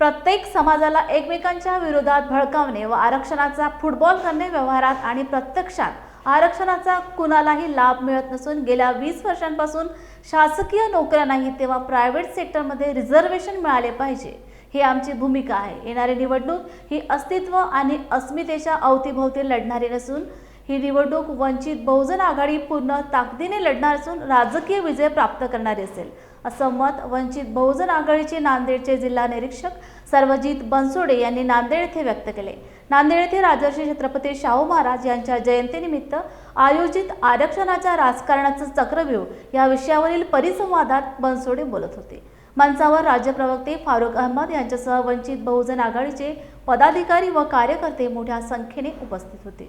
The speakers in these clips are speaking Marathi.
प्रत्येक समाजाला एकमेकांच्या विरोधात भडकावणे व आरक्षणाचा फुटबॉल करणे व्यवहारात आणि प्रत्यक्षात आरक्षणाचा कुणालाही लाभ मिळत नसून गेल्या वीस वर्षांपासून शासकीय नोकऱ्या नाही तेव्हा प्रायव्हेट सेक्टरमध्ये रिझर्वेशन मिळाले पाहिजे. ही आमची भूमिका आहे. येणारी निवडणूक ही अस्तित्व आणि अस्मितेच्या अवतीभोवती लढणारी नसून ही निवडणूक वंचित बहुजन आघाडी पूर्ण ताकदीने लढणार असून राजकीय विजय प्राप्त करणारी असेल. असं मत वंचित बहुजन आघाडीचे नांदेडचे जिल्हा निरीक्षक सर्वजित बनसोडे यांनी नांदेड येथे व्यक्त केले. नांदेड येथे राजर्षी छत्रपती शाहू महाराज यांच्या जयंतीनिमित्त आयोजित आरक्षणाच्या राजकारणाचं चक्रव्यूह या विषयावरील परिसंवादात बनसोडे बोलत होते. मंचावर राज्य प्रवक्ते फारुख अहमद यांच्यासह वंचित बहुजन आघाडीचे पदाधिकारी व कार्यकर्ते मोठ्या संख्येने उपस्थित होते.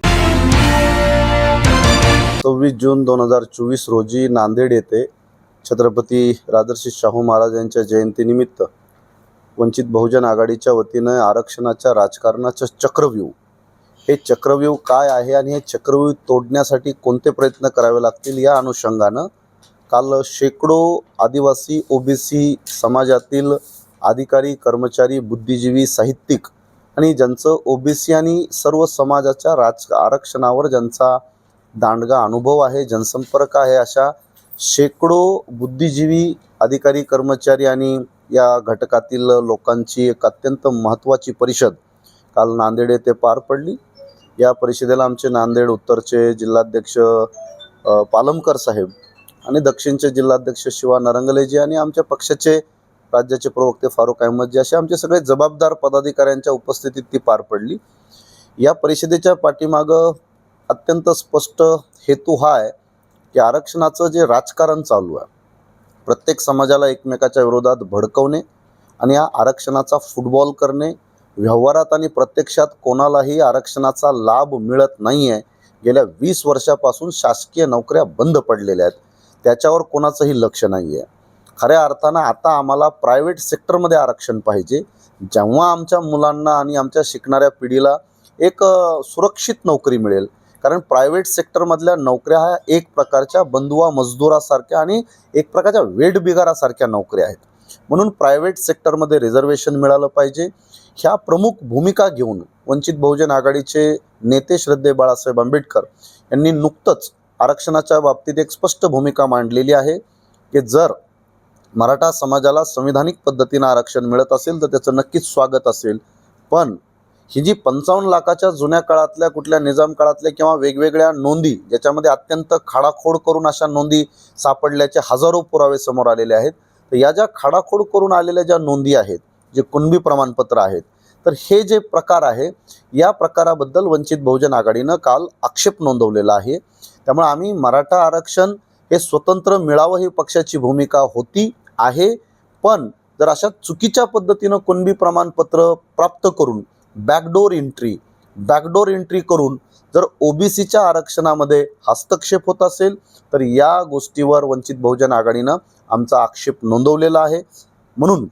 सव्वीस जून दोन हजार चोवीस रोजी नांदेड येथे छत्रपती राजर्षी शाहू महाराज यांच्या जयंतीनिमित्त वंचित बहुजन आघाडीच्या वतीनं आरक्षणाच्या राजकारणाचं चक्रव्यूह. हे चक्रव्यूह काय आहे आणि हे चक्रव्यूह तोडण्यासाठी कोणते प्रयत्न करावे लागतील या अनुषंगानं काल शेकडो आदिवासी ओबीसी समाजातील अधिकारी कर्मचारी बुद्धिजीवी साहित्यिक आणि ज्यांचं ओबीसी आणि सर्व समाजाच्या राज आरक्षणावर ज्यांचा दांडगा अनुभव आहे जनसंपर्क आहे अशा शेकडो बुद्धिजीवी अधिकारी कर्मचारी आणि या घटकातील लोकांची एक अत्यंत महत्त्वाची परिषद काल नांदेड येथे पार पडली. या परिषदेला आमचे नांदेड उत्तरचे जिल्हाध्यक्ष पालमकर साहेब आणि दक्षिणचे जिल्हाध्यक्ष शिवा नरंगलेजी आणि आमच्या पक्षाचे राज्याचे प्रवक्ते फारुख अहमदजी असे आमचे सगळे जबाबदार पदाधिकाऱ्यांच्या उपस्थितीत ती पार पडली. या परिषदेच्या पाठीमागं अत्यंत स्पष्ट हेतू हा आहे की आरक्षणाचं जे राजकारण चालू आहे प्रत्येक समाजाला एकमेकाच्या विरोधात भडकवणे आणि या आरक्षणाचा फुटबॉल करणे व्यवहारात आणि प्रत्यक्षात कोणालाही आरक्षणाचा लाभ मिळत नाही आहे गेल्या वीस वर्षापासून शासकीय नोकऱ्या बंद पडलेल्या आहेत. त्याच्यावर कोणाचंही लक्ष नाही आहे खऱ्या अर्थानं आता आम्हाला प्रायव्हेट सेक्टरमध्ये आरक्षण पाहिजे. जेव्हा आमच्या मुलांना आणि आमच्या शिकणाऱ्या पिढीला एक सुरक्षित नोकरी मिळेल कारण प्रायव्हेट सेक्टरमधल्या नोकऱ्या ह्या एक प्रकारच्या बंधुवा मजदुरासारख्या आणि एक प्रकारच्या वेटबिगारासारख्या नोकऱ्या आहेत. म्हणून प्रायव्हेट सेक्टरमध्ये रिझर्वेशन मिळालं पाहिजे. ह्या प्रमुख भूमिका घेऊन वंचित बहुजन आघाडीचे नेते श्रद्धे बाळासाहेब आंबेडकर यांनी नुकतंच आरक्षणाच्या बाबतीत एक स्पष्ट भूमिका मांडलेली आहे की जर मराठा समाजाला संविधानिक पद्धतीनं आरक्षण मिळत असेल तर त्याचं नक्कीच स्वागत असेल. पण ही जी पंचावन्न लाखाच्या जुन्या काळातल्या कुठल्या निजाम काळातल्या किंवा वेगवेगळ्या नोंदी ज्याच्यामध्ये अत्यंत खाडाखोड करून अशा नोंदी सापडल्याचे हजारो पुरावे समोर आलेले आहेत. तर या ज्या खाडाखोड करून आलेल्या ज्या नोंदी आहेत जे कुणबी प्रमाणपत्र आहेत तर हे जे प्रकार आहे या प्रकाराबद्दल वंचित बहुजन आघाडीनं काल आक्षेप नोंदवलेला आहे. त्यामुळे आम्ही मराठा आरक्षण हे स्वतंत्र मिळावं ही पक्षाची भूमिका होती आहे. पण जर अशा चुकीच्या पद्धतीनं कुणबी प्रमाणपत्र प्राप्त करून बॅकडोर एंट्री. बॅकडोर एंट्री करून जर ओबीसीच्या आरक्षणामध्ये हस्तक्षेप होत असेल तर या गोष्टीवर वंचित बहुजन आघाडीनं आमचा आक्षेप नोंदवलेला आहे. म्हणून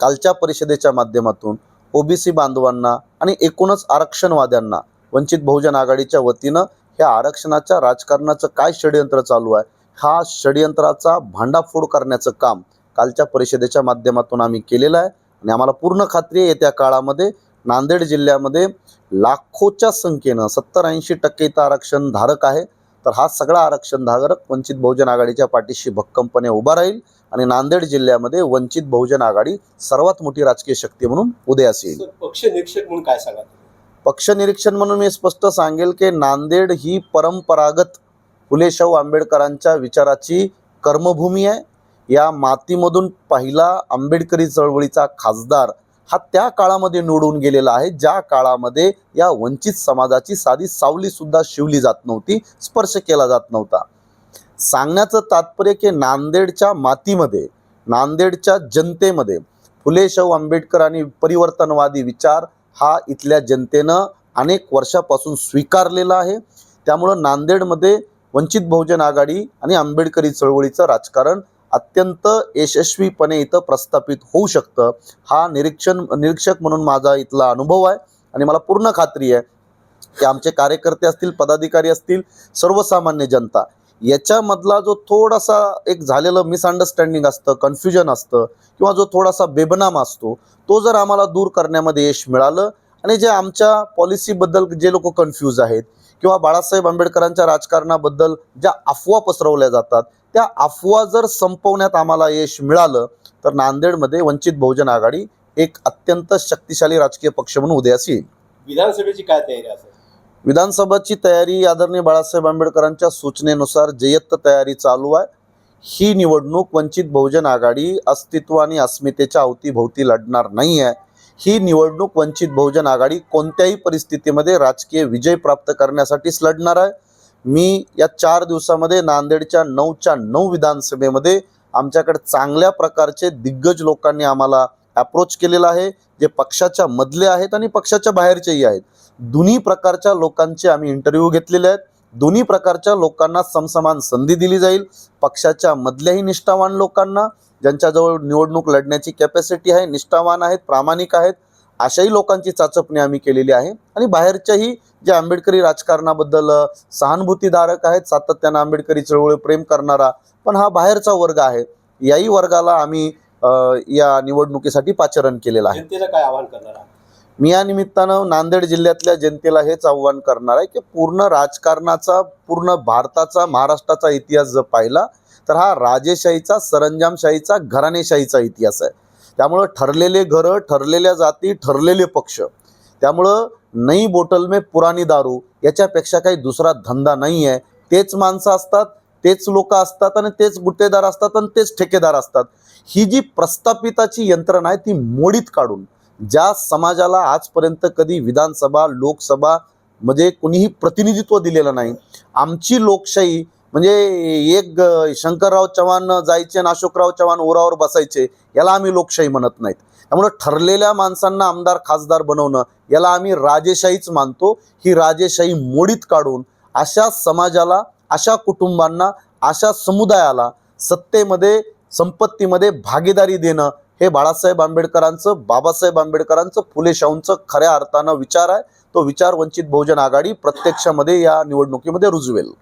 कालच्या परिषदेच्या माध्यमातून ओबीसी बांधवांना आणि एकूणच आरक्षणवाद्यांना वंचित बहुजन आघाडीच्या वतीनं ह्या आरक्षणाच्या राजकारणाचं काय षडयंत्र चालू आहे हा षडयंत्राचा भांडाफोड करण्याचं काम कालच्या परिषदेच्या माध्यमातून आम्ही केलेलं आहे. आणि आम्हाला पूर्ण खात्री आहे येत्या काळामध्ये नांदेड जिल्ह्यामध्ये लाखोच्या संख्येनं सत्तर ऐंशी टक्के इथं आरक्षण धारक आहे. तर हा सगळा आरक्षण धारक वंचित बहुजन आघाडीच्या पाठीशी भक्कमपणे उभा राहील आणि नांदेड जिल्ह्यामध्ये वंचित बहुजन आघाडी सर्वात मोठी राजकीय शक्ती म्हणून उदयास येईल. पक्ष निरीक्षक म्हणून काय सांगा पक्ष निरीक्षण म्हणून मी स्पष्ट सांगेल की नांदेड ही परंपरागत फुले शाहू आंबेडकरांच्या विचाराची कर्मभूमी आहे. या मातीमधून पहिला आंबेडकरी चळवळीचा खासदार हा त्या काळामध्ये निवडून गेलेला आहे ज्या काळामध्ये या वंचित समाजाची साधी सावली सुद्धा शिवली जात नव्हती स्पर्श केला जात नव्हता. सांगण्याचं तात्पर्य की नांदेडच्या मातीमध्ये नांदेडच्या जनतेमध्ये फुले शाहू आंबेडकर आणि परिवर्तनवादी विचार हा इथल्या जनतेनं अनेक वर्षापासून स्वीकारलेला आहे. त्यामुळं नांदेडमध्ये वंचित बहुजन आघाडी आणि आंबेडकरी चळवळीचं राजकारण अत्यंत यशस्वीपणे इथं प्रस्थापित होऊ शकतं. हा निरीक्षण निरीक्षक म्हणून माझा इथला अनुभव आहे आणि मला पूर्ण खात्री आहे की आमचे कार्यकर्ते असतील पदाधिकारी असतील सर्वसामान्य जनता याच्यामधला जो थोडासा एक झालेलं मिसअंडरस्टँडिंग असतं कन्फ्युजन असतं किंवा जो थोडासा बेबनाम असतो तो जर आम्हाला दूर करण्यामध्ये यश मिळालं आणि जे आमच्या पॉलिसीबद्दल जे लोक कन्फ्यूज आहेत किंवा बाळासाहेब आंबेडकरांच्या राजकारणाबद्दल ज्या अफवा पसरवल्या जातात त्या अफवा जर संपवण्यात आम्हाला यश मिळालं तर नांदेडमध्ये वंचित बहुजन आघाडी एक अत्यंत शक्तिशाली राजकीय पक्ष म्हणून उदयास येईल. विधानसभेची काय तयारी असेल विधानसभाची तयारी आदरणीय बाळासाहेब आंबेडकरांच्या सूचनेनुसार जयत्त तयारी चालू आहे. ही निवडणूक वंचित बहुजन आघाडी अस्तित्व आणि अस्मितेच्या अवतीभोवती लढणार नाही आहे ही निवडणूक वंचित बहुजन आघाडी कोणत्याही परिस्थितीमध्ये राजकीय विजय प्राप्त करण्यासाठीच लढणार आहे. मी या चार दिवसामध्ये नांदेडच्या नऊच्या नऊ विधानसभेमध्ये आमच्याकडे चांगल्या प्रकारचे दिग्गज लोकांनी आम्हाला अप्रोच केलेला आहे जे पक्षाच्या मधले आहेत आणि पक्षाच्या बाहेरचेही आहेत. दोन्ही प्रकारच्या लोकांचे आम्ही इंटरव्ह्यू घेतलेले आहेत. दोन्ही प्रकारच्या लोकांना समसमान संधी दिली जाईल. पक्षाच्या मधल्याही निष्ठावान लोकांना ज्यांच्याजवळ निवडणूक लढण्याची कॅपॅसिटी आहे निष्ठावान आहेत प्रामाणिक आहेत अशाही लोकांची चाचपणी आम्ही केलेली आहे. आणि बाहेरच्याही जे आंबेडकरी राजकारणाबद्दल सहानुभूतीधारक आहेत सातत्यानं आंबेडकरी चळवळी प्रेम करणारा पण हा बाहेरचा वर्ग आहे. याही वर्गाला आम्ही या निवडणुकीसाठी पाचारण केलेलं आहे. काय आवाहन करणार मी या निमित्तानं नांदेड जिल्ह्यातल्या जनतेला हेच आव्हान करणार आहे की पूर्ण राजकारणाचा पूर्ण भारताचा महाराष्ट्राचा इतिहास जर पाहिला तर हा राजेशाहीचा सरंजामशाहीचा घराणेशाहीचा इतिहास आहे. त्यामुळं ठरलेले घरं ठरलेल्या जाती ठरलेले पक्ष. त्यामुळं नई बोटल में पुराणी दारू याच्यापेक्षा काही दुसरा धंदा नाही आहे तेच माणसं असतात तेच लोक असतात आणि तेच गुत्तेदार असतात आणि तेच ठेकेदार असतात. ही जी प्रस्थापिताची यंत्रणा आहे ती मोडीत काढून ज्या समाजाला आजपर्यंत कधी विधानसभा लोकसभा म्हणजे कुणीही प्रतिनिधित्व दिलेलं नाही आमची लोकशाही म्हणजे एक शंकरराव चव्हाण जायचे आणि अशोकराव चव्हाण ओरावर बसायचे याला आम्ही लोकशाही म्हणत नाहीत. त्यामुळं ठरलेल्या माणसांना आमदार खासदार बनवणं याला आम्ही राजेशाहीच मानतो. ही राजेशाही मोडीत काढून अशा समाजाला अशा कुटुंबांना अशा समुदायाला सत्तेमध्ये संपत्तीमध्ये भागीदारी देणं हे बाळासाहेब आंबेडकरांचं बाबासाहेब आंबेडकरांचं फुले शाहूंचं खऱ्या अर्थानं विचार आहे. तो विचार वंचित बहुजन आघाडी प्रत्यक्षामध्ये या निवडणुकीमध्ये रुजवेल.